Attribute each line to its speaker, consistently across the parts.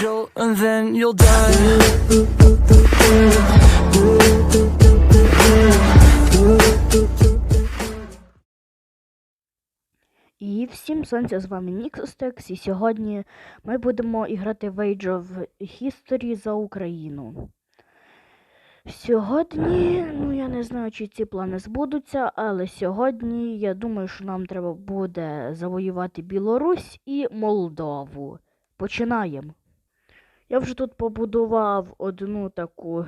Speaker 1: jolt, and then you'll die.
Speaker 2: І всім сонця, з вами Ніксостекс, і сьогодні ми будемо грати в Age of History за Україну. Сьогодні, ну я не знаю, чи ці плани збудуться, але сьогодні я думаю, що нам треба буде завоювати Білорусь і Молдову. Починаємо. Я вже тут побудував одну таку.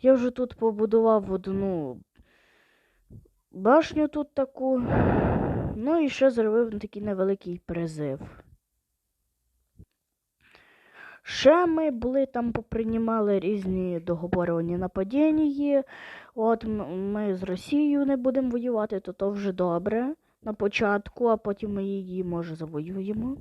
Speaker 2: Я вже тут побудував одну башню тут таку. Ну і ще зробив такий невеликий призив. Ще ми були там поприймали різні договорювані нападіння. От ми з Росією не будемо воювати, то то вже добре на початку, а потім ми її, може, завоюємо.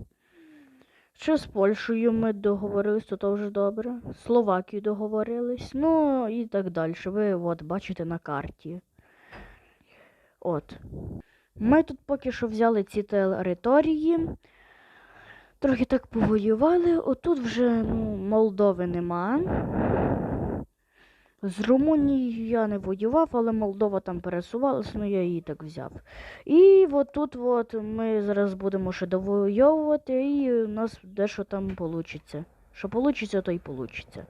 Speaker 2: Ще з Польщею ми договорились, то вже добре. Словакію договорились, ну і так далі. Ви от бачите на карті. От. Ми тут поки що взяли ці території. Трохи так повоювали. Отут вже ну, Молдови нема. З Румунією я не воював, але Молдова там пересувалася, ну я її так взяв. І от тут от ми зараз будемо ще довоювати, і у нас дещо там вийде. Що вийде, то й вийде.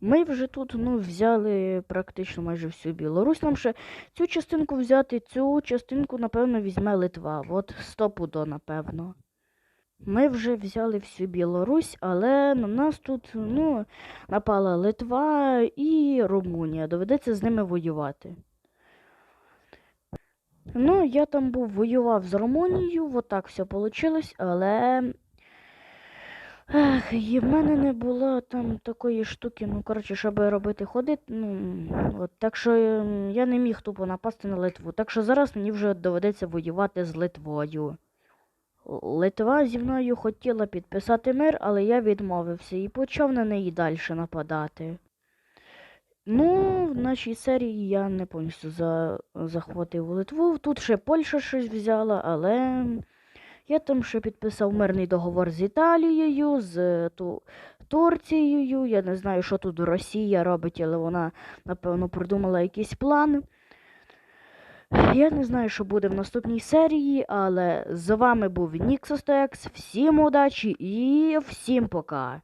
Speaker 2: Ми вже тут ну, взяли практично майже всю Білорусь. Нам ще цю частинку взяти, цю частинку, напевно, візьме Литва. От стопудо, напевно. Ми вже взяли всю Білорусь, але на нас тут ну, напала Литва і Румунія. Доведеться з ними воювати. Ну, я там був воював з Румунією, от так все вийшло, але. Ех, і в мене не було там такої штуки, ну, коротше, щоб робити ходити. Ну, от, так що ем, я не міг тупо напасти на Литву. Так що зараз мені вже доведеться воювати з Литвою. Литва зі мною хотіла підписати мир, але я відмовився і почав на неї далі нападати. Ну, в нашій серії я не повністю за... захватив Литву. Тут ще Польща щось взяла, але я там ще підписав мирний договор з Італією, з Ту... Турцією. Я не знаю, що тут Росія робить, але вона, напевно, придумала якийсь план. Я не знаю, що буде в наступній серії, але з вами був Ніксостекс. Всім удачі і всім пока!